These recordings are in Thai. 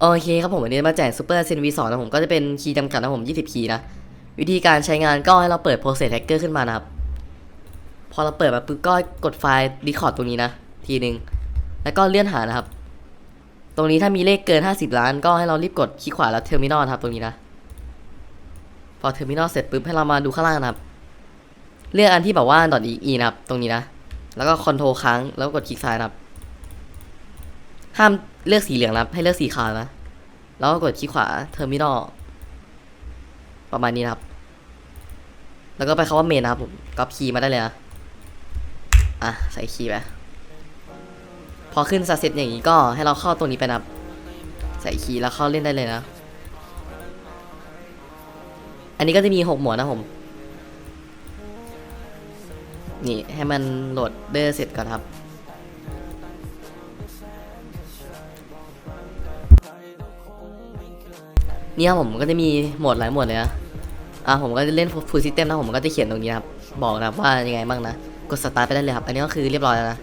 โอเคครับผมวันนี้มาแจกซูเปอร์เซนวีสองนะผมก็จะเป็นคีย์จำกัดนะผม 20 คีย์นะ วิธีการใช้งานก็ให้เราเปิด Process Hacker ขึ้นมานะครับ พอเราเปิดมาปุ๊บก็กดไฟล์ Record ตรงนี้นะ ทีหนึ่งแล้วก็เลื่อนหานะครับ ตรงนี้ถ้ามีเลขเกิน 50 ล้านก็ให้เรารีบกดคลิกขวาแล้วเทอร์มินอลครับตรงนี้นะ พอเทอร์มินอลเสร็จปุ๊บให้เรามาดูข้างล่างนะครับ เลือกอันที่แบบว่า .e นะครับตรงนี้นะ แล้วก็คอนโทรลค้างแล้วกดคลิกซ้ายนะครับ ห้าม เลือกสีเหลืองนะให้เลือกสีขาวนะแล้วก็กดคลิกขวาเทอร์มินอลประมาณนี้นะครับ แล้วก็ไปคาว่าเมนนะครับผมก๊อปคีย์มาได้เลยนะอะใส่คีย์ไปพอขึ้นซาเซ็ตอย่างนี้ก็ให้เราเข้าตรงนี้ไปนะครับใส่คีย์แล้วเข้าเล่นได้เลยนะ อันนี้ก็จะมีหกหมวดนะผม นี่ให้มันโหลดเดอร์เสร็จก่อนครับ เนี่ยผมก็จะมีโหมดหลายโหมดเลยนะอะผมก็จะเล่น full system นะผมก็จะเขียนตรงนี้ครับบอกนะครับว่ายังไงบ้างนะกด start ไปได้เลยครับอันนี้ก็คือเรียบร้อยแล้วนะ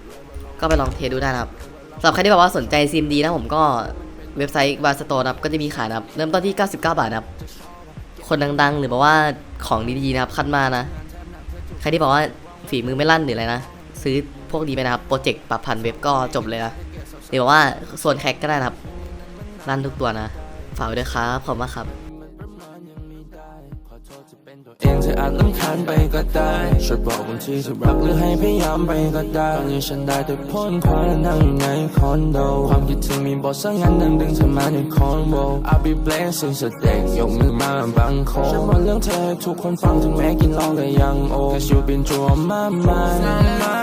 ก็ไปลองเทสดูได้นะครับสำหรับใครที่แบบว่าสนใจซิมดีนะผมก็เว็บไซต์วาสโตนะครับก็จะมีขายนะครับเริ่มต้นที่ 99 บาทนะครับคนดังๆ หรือแบบว่าของดีๆนะครับคัดมานะ ใครที่บอกว่าฝีมือไม่ลั่นหรืออะไรนะ ซื้อพวกนี้ไปนะครับโปรเจกต์ปรับพันเว็บก็จบเลยนะหรือว่าโซนแคกก็ได้นะครับลั่นทุกตัวนะ ฝากไว้ด้วยครับขอบคุณมากครับเองจะอาจลำคาญไปก็ได้ช่วยบอกบางทีจะรักหรือให้พยายามไปก็ได้ตอนนี้ฉันได้แต่พ้นความและนั่งอยู่ในคอนโดความคิดถึงมีบทสั่งงานดังดึงเธอมาในคอนโบ I'll be blessing สเต็กยกมือมาบางคนฉันบอกเรื่องเธอให้ทุกคนฟังถึงแม้กินเหล้าก็ยังโอ Cause you've been through all my mind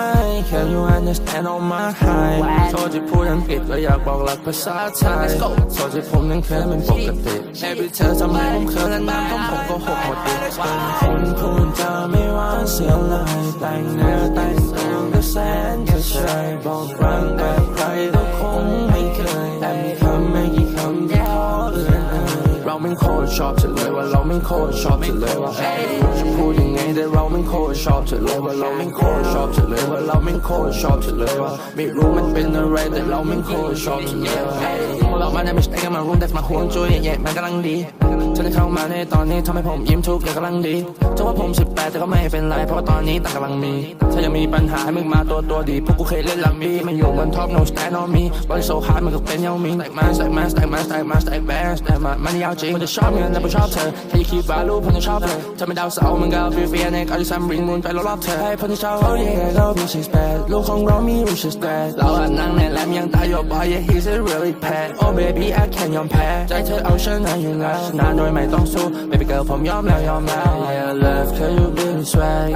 Can you understand all my high โทษที่พูดอังกฤษก็อยากบอกหลักภาษาไทยโทษที่ผมนั้นเคยเป็นปกติ Maybe เธอทำให้ผมเขินและน้ำต้องผมก็หกหมดดิคนคุณจะไม่ว่าเสียลายแต่งเนื้ ไม่โคตรชอบเธอเลยว่าเราไม่โคตรชอบเธอเลยว่าจะพูดยังไงแต่เราไม่โคตรชอบเธอเลยว่าเราไม่โคตรชอบเธอเลยว่าเราไม่โคตรชอบเธอเลยว่าไม่รู้มันเป็นอะไรแต่เราไม่โคตรชอบเธอเลยว่าพวกเรามาในไม่ใช่กันมาร่วมแต่มาห่วงจุ้ยแย่มันกำลังดีเธอได้เข้ามาในตอนนี้ทำให้ผมยิ้มทุกอย่างกำลังดีจะว่าผม18แต่ก็ไม่เป็นไรเพราะว่าตอนนี้ต่างกำลังมีถ้ายังมีปัญหาให้มึงมาตัวตัวดีพวกกูเคยเล่นลัมบี้มันอยู่บนท็อป no stand on me body so hard มันก็เป็นยาวมิง like man like man like man like man like band แต่มันมันยาวจริบเงินแต่ไม่ชอบเธอถ้าอยู่คิดว่ารู้ผมจะชอบเธอเธอไม่ดาวเสามันก็ฟีฟีในการที่ซ้ำริงมูนไปรอบๆเธอให้ผมจะชอบ oh yeah เรา bitch is bad ลูกของเรามี rich is bad เราอะนั่งในแลมยังตายอยู่ boy yeah he's a really bad oh baby I can't ยอมแพ้ใจเธอเอาชนะอยู่แล้วชนะโดยไม่ต้องสู้ baby girl ผมยอมแล้วยอมแล้ว yeah I love cause you been swag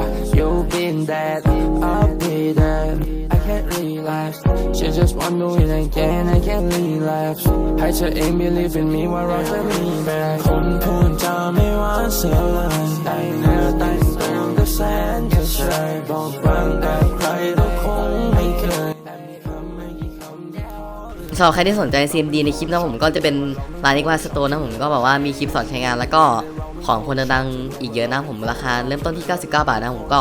just want to do it again I can't relax ให้เธอเอง believe in me ว่าเราจะมีแบ่คนพูดจะไม่ว่าเสียเลยแต่เนื้อแต่งตัวก็แสนจะเชยบอกรักแต่ใครก็คงไม่เคยสำหรับใครที่สนใจ CMD ในคลิปนะผมก็จะเป็นร้านนิกวาสโตนนะผมก็แบบว่ามีคลิปสอนใช้งานแล้วก็ของคนดังๆอีกเยอะนะผมราคาเริ่มต้นที่ 99 บาทนะผมก็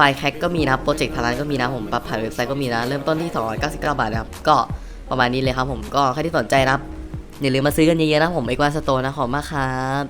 ไฟล์แคคก็มีนะโปรเจกต์ทารันก็มีนะผมปรับผ่านเว็บไซต์ก็มีนะ เริ่มต้นที่ 299 บาทนะครับ ก็ประมาณนี้เลยครับผมก็ใครที่สนใจนะครับ อย่าลืมมาซื้อกันเยอะๆนะผมเอกวาสโตนะขอบคุณมากครับ